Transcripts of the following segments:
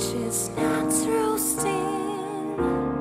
Just not roasting.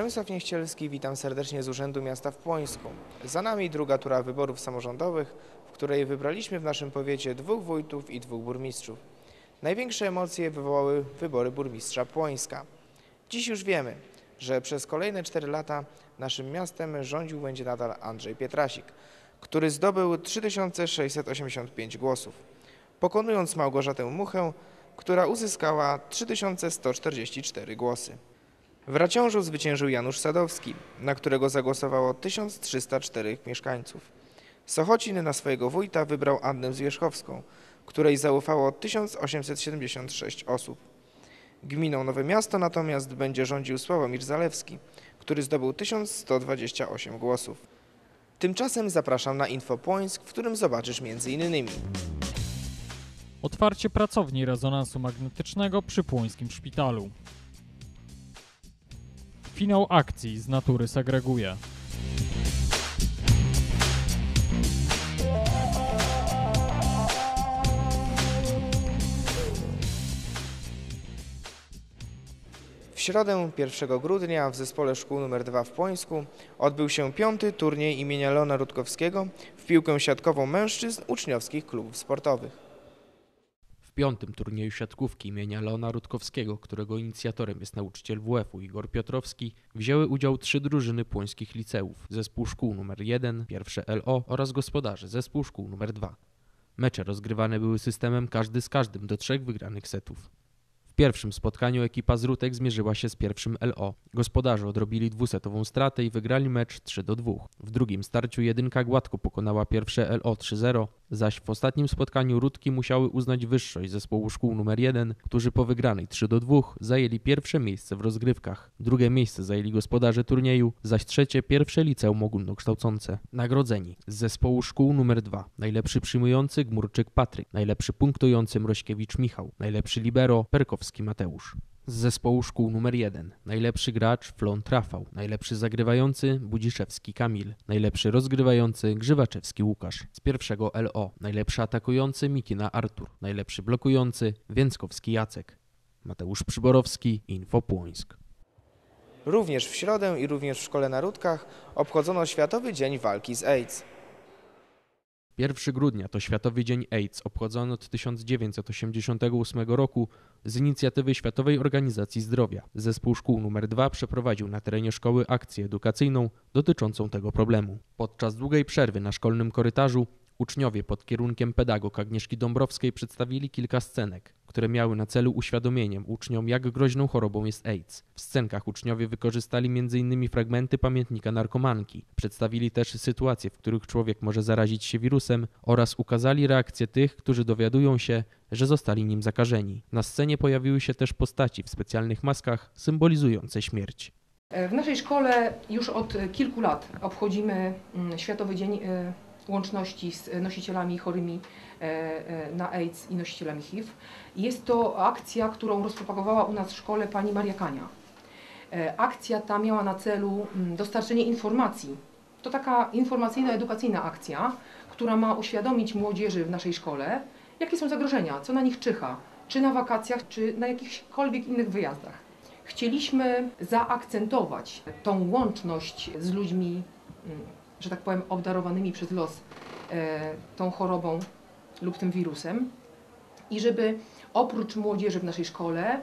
Przemysław Niechcielski, witam serdecznie z Urzędu Miasta w Płońsku. Za nami druga tura wyborów samorządowych, w której wybraliśmy w naszym powiecie dwóch wójtów i dwóch burmistrzów. Największe emocje wywołały wybory burmistrza Płońska. Dziś już wiemy, że przez kolejne 4 lata naszym miastem rządził będzie nadal Andrzej Pietrasik, który zdobył 3685 głosów, pokonując Małgorzatę Muchę, która uzyskała 3144 głosy. W Raciążu zwyciężył Janusz Sadowski, na którego zagłosowało 1304 mieszkańców. Sochocin na swojego wójta wybrał Annę Zwierzchowską, której zaufało 1876 osób. Gminą Nowe Miasto natomiast będzie rządził Sławomir Zalewski, który zdobył 1128 głosów. Tymczasem zapraszam na Info Płońsk, w którym zobaczysz m.in. Otwarcie pracowni rezonansu magnetycznego przy Płońskim Szpitalu. Finał akcji z natury segreguje. W środę 1 grudnia w zespole szkół nr 2 w Płońsku odbył się piąty turniej imienia Leona Rutkowskiego w piłkę siatkową mężczyzn uczniowskich klubów sportowych. W piątym turnieju siatkówki imienia Leona Rutkowskiego, którego inicjatorem jest nauczyciel WF-u Igor Piotrowski, wzięły udział trzy drużyny płońskich liceów, zespół szkół nr 1, pierwsze LO oraz gospodarze, zespół szkół nr 2. Mecze rozgrywane były systemem każdy z każdym do trzech wygranych setów. Pierwszym spotkaniu ekipa z Rutek zmierzyła się z pierwszym LO. Gospodarze odrobili dwusetową stratę i wygrali mecz 3 do 2. W drugim starciu jedynka gładko pokonała pierwsze LO 3-0, zaś w ostatnim spotkaniu Rutki musiały uznać wyższość zespołu szkół nr 1, którzy po wygranej 3 do 2 zajęli pierwsze miejsce w rozgrywkach. Drugie miejsce zajęli gospodarze turnieju, zaś trzecie pierwsze liceum ogólnokształcące. Nagrodzeni z zespołu szkół nr 2 najlepszy przyjmujący Gmurczyk Patryk, najlepszy punktujący Mrośkiewicz Michał, najlepszy libero Perkowski Mateusz. Z zespołu szkół nr 1 najlepszy gracz Flont Rafał, najlepszy zagrywający Budziszewski Kamil, najlepszy rozgrywający Grzywaczewski Łukasz. Z pierwszego LO najlepszy atakujący Mikina Artur, najlepszy blokujący Więckowski Jacek. Mateusz Przyborowski, Info Płońsk. Również w środę i również w szkole na Rudkach obchodzono Światowy Dzień Walki z AIDS. 1 grudnia to Światowy Dzień AIDS, obchodzony od 1988 roku z inicjatywy Światowej Organizacji Zdrowia. Zespół szkół nr 2 przeprowadził na terenie szkoły akcję edukacyjną dotyczącą tego problemu. Podczas długiej przerwy na szkolnym korytarzu uczniowie pod kierunkiem pedagog Agnieszki Dąbrowskiej przedstawili kilka scenek, które miały na celu uświadomieniem uczniom, jak groźną chorobą jest AIDS. W scenkach uczniowie wykorzystali m.in. fragmenty pamiętnika narkomanki, przedstawili też sytuacje, w których człowiek może zarazić się wirusem oraz ukazali reakcje tych, którzy dowiadują się, że zostali nim zakażeni. Na scenie pojawiły się też postaci w specjalnych maskach symbolizujące śmierć. W naszej szkole już od kilku lat obchodzimy mm, Światowy Dzień e, Łączności z nosicielami chorymi e, e, na AIDS i nosicielami HIV. Jest to akcja, którą rozpropagowała u nas w szkole pani Maria Kania. E, Akcja ta miała na celu mm, dostarczenie informacji. To taka informacyjno-edukacyjna akcja, która ma uświadomić młodzieży w naszej szkole, jakie są zagrożenia, co na nich czyha, czy na wakacjach, czy na jakichkolwiek innych wyjazdach. Chcieliśmy zaakcentować tą łączność z ludźmi, mm, że tak powiem, obdarowanymi przez los e, tą chorobą lub tym wirusem i żeby oprócz młodzieży w naszej szkole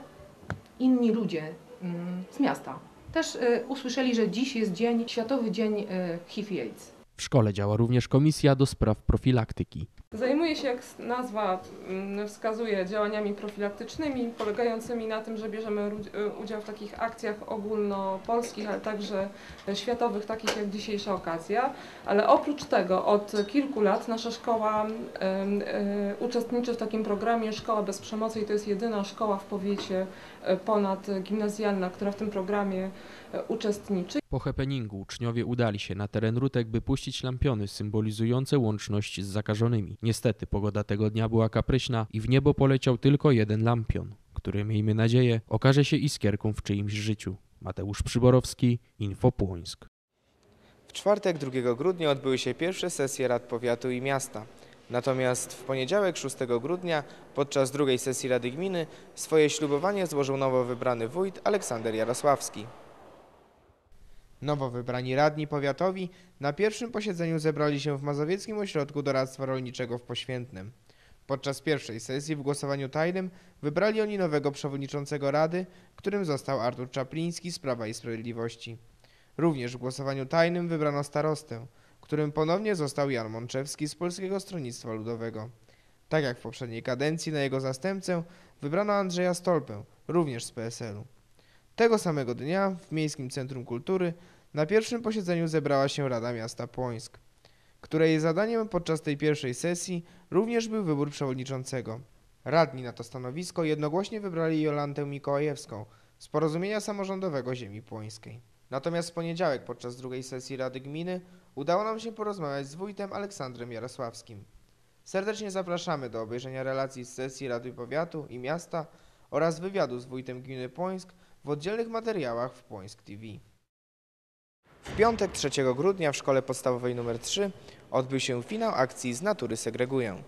inni ludzie mm, z miasta. Też y, usłyszeli, że dziś jest dzień, Światowy Dzień y, HIV i AIDS. W szkole działa również komisja do spraw profilaktyki. Zajmuje się, jak nazwa mm, wskazuje, działaniami profilaktycznymi, polegającymi na tym, że bierzemy y, udział w takich akcjach ogólnopolskich, ale także e, światowych, takich jak dzisiejsza okazja. Ale oprócz tego od kilku lat nasza szkoła em, e, uczestniczy w takim programie Szkoła bez przemocy i to jest jedyna szkoła w powiecie e, ponadgimnazjalna, która w tym programie e, uczestniczy. Po happeningu uczniowie udali się na teren Rutek, by puścić lampiony symbolizujące łączność z zakażonymi. Niestety pogoda tego dnia była kapryśna i w niebo poleciał tylko jeden lampion, który, miejmy nadzieję, okaże się iskierką w czyimś życiu. Mateusz Przyborowski, Info Płońsk. W czwartek 2 grudnia odbyły się pierwsze sesje Rad Powiatu i Miasta. Natomiast w poniedziałek 6 grudnia podczas drugiej sesji Rady Gminy swoje ślubowanie złożył nowo wybrany wójt Aleksander Jarosławski. Nowo wybrani radni powiatowi na pierwszym posiedzeniu zebrali się w Mazowieckim Ośrodku Doradztwa Rolniczego w Poświętnem. Podczas pierwszej sesji w głosowaniu tajnym wybrali oni nowego przewodniczącego rady, którym został Artur Czapliński z Prawa i Sprawiedliwości. Również w głosowaniu tajnym wybrano starostę, którym ponownie został Jan Mączewski z Polskiego Stronnictwa Ludowego. Tak jak w poprzedniej kadencji na jego zastępcę wybrano Andrzeja Stolpę, również z PSL-u. Tego samego dnia w Miejskim Centrum Kultury na pierwszym posiedzeniu zebrała się Rada Miasta Płońsk, której zadaniem podczas tej pierwszej sesji również był wybór przewodniczącego. Radni na to stanowisko jednogłośnie wybrali Jolantę Mikołajewską z Porozumienia Samorządowego Ziemi Płońskiej. Natomiast w poniedziałek podczas drugiej sesji Rady Gminy udało nam się porozmawiać z wójtem Aleksandrem Jarosławskim. Serdecznie zapraszamy do obejrzenia relacji z sesji Rady Powiatu i Miasta oraz wywiadu z wójtem gminy Płońsk w oddzielnych materiałach w Płońsk TV. W piątek 3 grudnia w szkole podstawowej nr 3 odbył się finał akcji Z natury segreguję.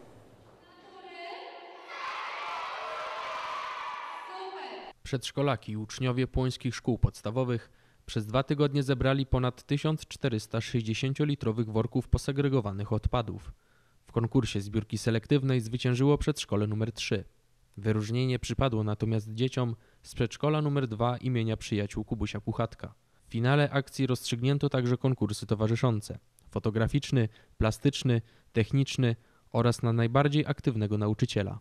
Przedszkolaki i uczniowie płońskich szkół podstawowych przez dwa tygodnie zebrali ponad 1400 60-litrowych worków posegregowanych odpadów. W konkursie zbiórki selektywnej zwyciężyło przedszkole nr 3. Wyróżnienie przypadło natomiast dzieciom z przedszkola nr 2 imienia przyjaciół Kubusia Puchatka. W finale akcji rozstrzygnięto także konkursy towarzyszące: fotograficzny, plastyczny, techniczny oraz na najbardziej aktywnego nauczyciela.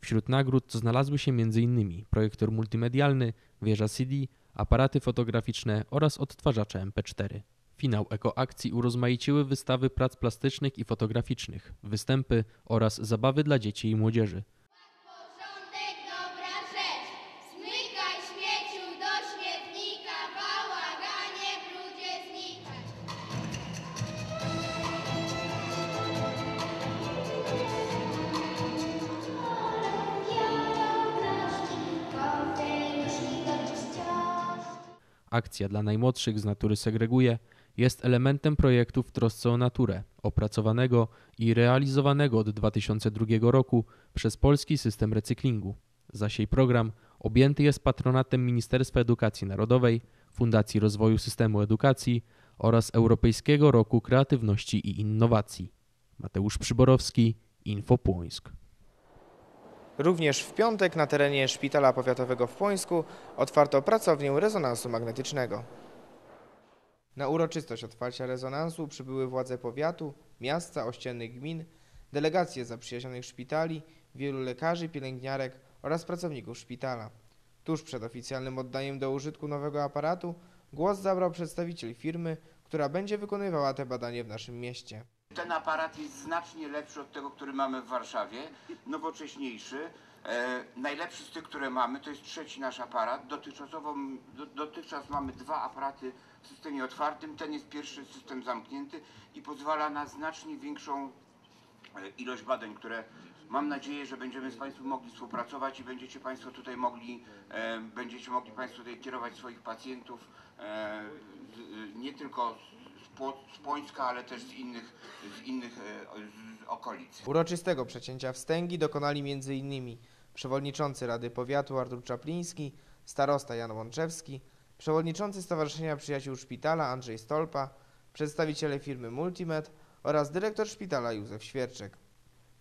Wśród nagród znalazły się m.in. projektor multimedialny, wieża CD, aparaty fotograficzne oraz odtwarzacze MP4. Finał ekoakcji urozmaiciły wystawy prac plastycznych i fotograficznych, występy oraz zabawy dla dzieci i młodzieży. Akcja dla najmłodszych z natury segreguje jest elementem projektu w trosce o naturę, opracowanego i realizowanego od 2002 roku przez polski system recyklingu. Zaś jej program objęty jest patronatem Ministerstwa Edukacji Narodowej, Fundacji Rozwoju Systemu Edukacji oraz Europejskiego Roku Kreatywności i Innowacji. Mateusz Przyborowski, Info Płońsk. Również w piątek na terenie Szpitala Powiatowego w Płońsku otwarto pracownię rezonansu magnetycznego. Na uroczystość otwarcia rezonansu przybyły władze powiatu, miasta, ościennych gmin, delegacje zaprzyjaźnionych szpitali, wielu lekarzy, pielęgniarek oraz pracowników szpitala. Tuż przed oficjalnym oddaniem do użytku nowego aparatu głos zabrał przedstawiciel firmy, która będzie wykonywała te badania w naszym mieście. Ten aparat jest znacznie lepszy od tego, który mamy w Warszawie, nowocześniejszy. E, najlepszy z tych, które mamy, to jest trzeci nasz aparat. Dotychczasowo, do, dotychczas mamy dwa aparaty w systemie otwartym. Ten jest pierwszy system zamknięty i pozwala na znacznie większą e, ilość badań, które mam nadzieję, że będziemy z Państwem mogli współpracować i będziecie Państwo tutaj mogli, e, będziecie mogli Państwo tutaj kierować swoich pacjentów e, z, nie tylko z, Pło- z Płońska, ale też z innych, z innych e, z okolic. Uroczystego przecięcia wstęgi dokonali m.in. przewodniczący Rady Powiatu Artur Czapliński, starosta Jan Łączewski, przewodniczący Stowarzyszenia Przyjaciół Szpitala Andrzej Stolpa, przedstawiciele firmy Multimed oraz dyrektor szpitala Józef Świerczek.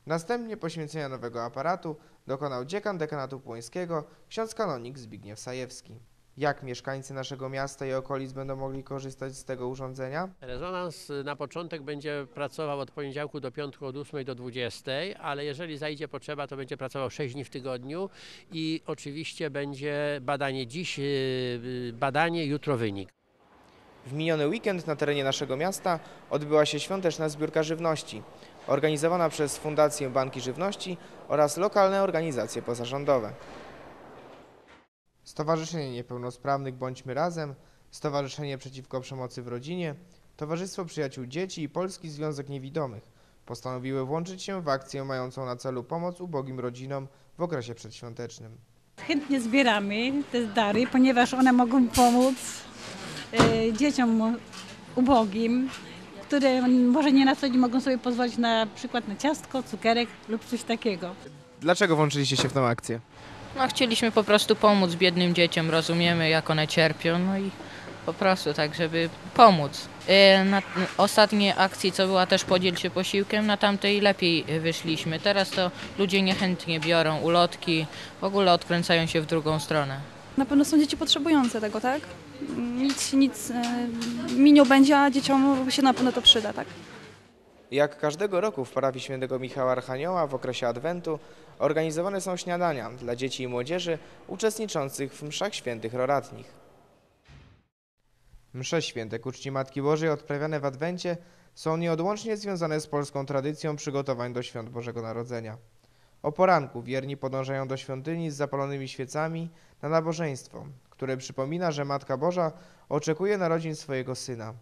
Następnie poświęcenia nowego aparatu dokonał dziekan dekanatu płońskiego ksiądz kanonik Zbigniew Sajewski. Jak mieszkańcy naszego miasta i okolic będą mogli korzystać z tego urządzenia? Rezonans y, na początek będzie pracował od poniedziałku do piątku od 8 do 20, ale jeżeli zajdzie potrzeba, to będzie pracował 6 dni w tygodniu i oczywiście będzie badanie dziś, y, y, badanie, jutro wynik. W miniony weekend na terenie naszego miasta odbyła się świąteczna zbiórka żywności, organizowana przez Fundację Banki Żywności oraz lokalne organizacje pozarządowe. Stowarzyszenie Niepełnosprawnych Bądźmy Razem, Stowarzyszenie Przeciwko Przemocy w Rodzinie, Towarzystwo Przyjaciół Dzieci i Polski Związek Niewidomych postanowiły włączyć się w akcję mającą na celu pomoc ubogim rodzinom w okresie przedświątecznym. Chętnie zbieramy te dary, ponieważ one mogą pomóc e, dzieciom ubogim, które może nie na co dzień mogą sobie pozwolić na przykład na ciastko, cukierek lub coś takiego. Dlaczego włączyliście się w tę akcję? No, chcieliśmy po prostu pomóc biednym dzieciom, rozumiemy jak one cierpią, no i po prostu tak, żeby pomóc. E, Na ostatniej akcji, co była też podziel się posiłkiem, na tamtej lepiej wyszliśmy. Teraz to ludzie niechętnie biorą ulotki, w ogóle odkręcają się w drugą stronę. Na pewno są dzieci potrzebujące tego, tak? Nic, nic e, mi nie będzie, a dzieciom się na pewno to przyda, tak? Jak każdego roku w parafii świętego Michała Archanioła w okresie Adwentu organizowane są śniadania dla dzieci i młodzieży uczestniczących w mszach świętych roratnich. Msze święte ku czci Matki Bożej odprawiane w Adwencie są nieodłącznie związane z polską tradycją przygotowań do świąt Bożego Narodzenia. O poranku wierni podążają do świątyni z zapalonymi świecami na nabożeństwo, które przypomina, że Matka Boża oczekuje narodzin swojego Syna.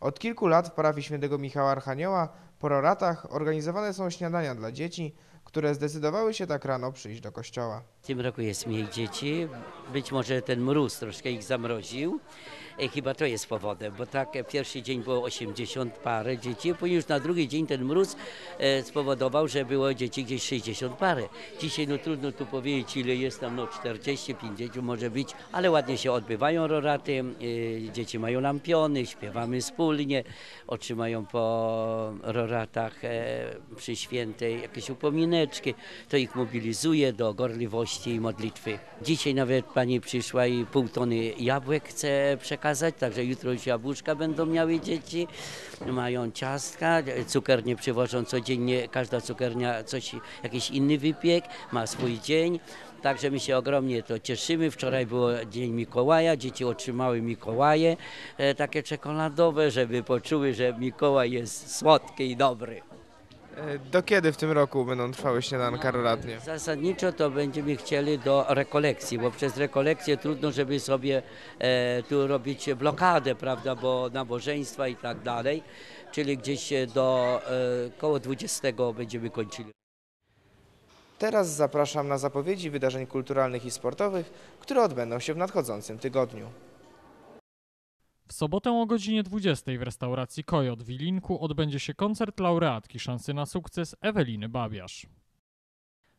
Od kilku lat w parafii świętego Michała Archanioła po roratach organizowane są śniadania dla dzieci, które zdecydowały się tak rano przyjść do kościoła. W tym roku jest mniej dzieci. Być może ten mróz troszkę ich zamroził. E, Chyba to jest powodem, bo tak e, pierwszy dzień było 80 parę dzieci, później już na drugi dzień ten mróz e, spowodował, że było dzieci gdzieś 60 parę. Dzisiaj no trudno tu powiedzieć ile jest tam, no 40, 50 może być, ale ładnie się odbywają roraty, dzieci mają lampiony, śpiewamy wspólnie, otrzymają po roratach przy świętej jakieś upomineczki, to ich mobilizuje do gorliwości i modlitwy. Dzisiaj nawet pani przyszła i pół tony jabłek chce przekazać, także jutro już jabłuszka będą miały dzieci, mają ciastka, cukier nie przywożą codziennie, każda cukiernia coś, jakiś inny wypiek, ma swój dzień. Także my się ogromnie to cieszymy. Wczoraj było Dzień Mikołaja, dzieci otrzymały Mikołaje e, takie czekoladowe, żeby poczuły, że Mikołaj jest słodki i dobry. E, Do kiedy w tym roku będą trwały śniadanka roratnie? Zasadniczo to będziemy chcieli do rekolekcji, bo przez rekolekcję trudno, żeby sobie e, tu robić blokadę, prawda, bo nabożeństwa i tak dalej, czyli gdzieś do e, koło 20 będziemy kończyli. Teraz zapraszam na zapowiedzi wydarzeń kulturalnych i sportowych, które odbędą się w nadchodzącym tygodniu. W sobotę o godzinie 20 w restauracji Kojot w Wilinku odbędzie się koncert laureatki szansy na sukces Eweliny Babiarz.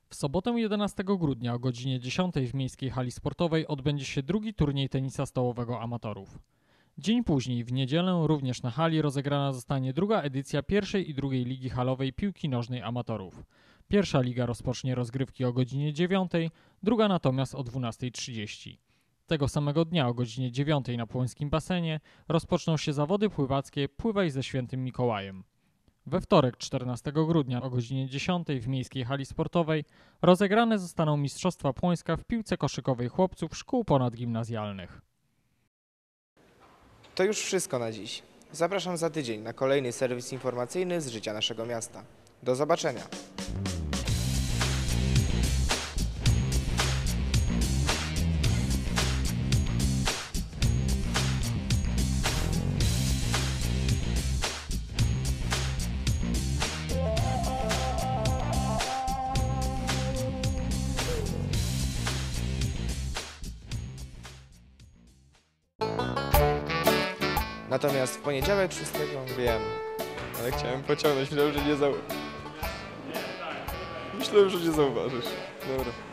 W sobotę 11 grudnia o godzinie 10 w Miejskiej Hali Sportowej odbędzie się drugi turniej tenisa stołowego amatorów. Dzień później, w niedzielę, również na hali rozegrana zostanie druga edycja pierwszej i drugiej ligi halowej piłki nożnej amatorów. Pierwsza liga rozpocznie rozgrywki o godzinie 9, druga natomiast o 12.30. Tego samego dnia o godzinie 9 na Płońskim basenie rozpoczną się zawody pływackie Pływaj ze Świętym Mikołajem. We wtorek 14 grudnia o godzinie 10 w Miejskiej Hali Sportowej rozegrane zostaną Mistrzostwa Płońska w piłce koszykowej chłopców szkół ponadgimnazjalnych. To już wszystko na dziś. Zapraszam za tydzień na kolejny serwis informacyjny z życia naszego miasta. Do zobaczenia. Natomiast w poniedziałek 6 wiem, ale chciałem pociągnąć, myślałem, że nie zau... Myślałem, że nie zauważysz. Dobra.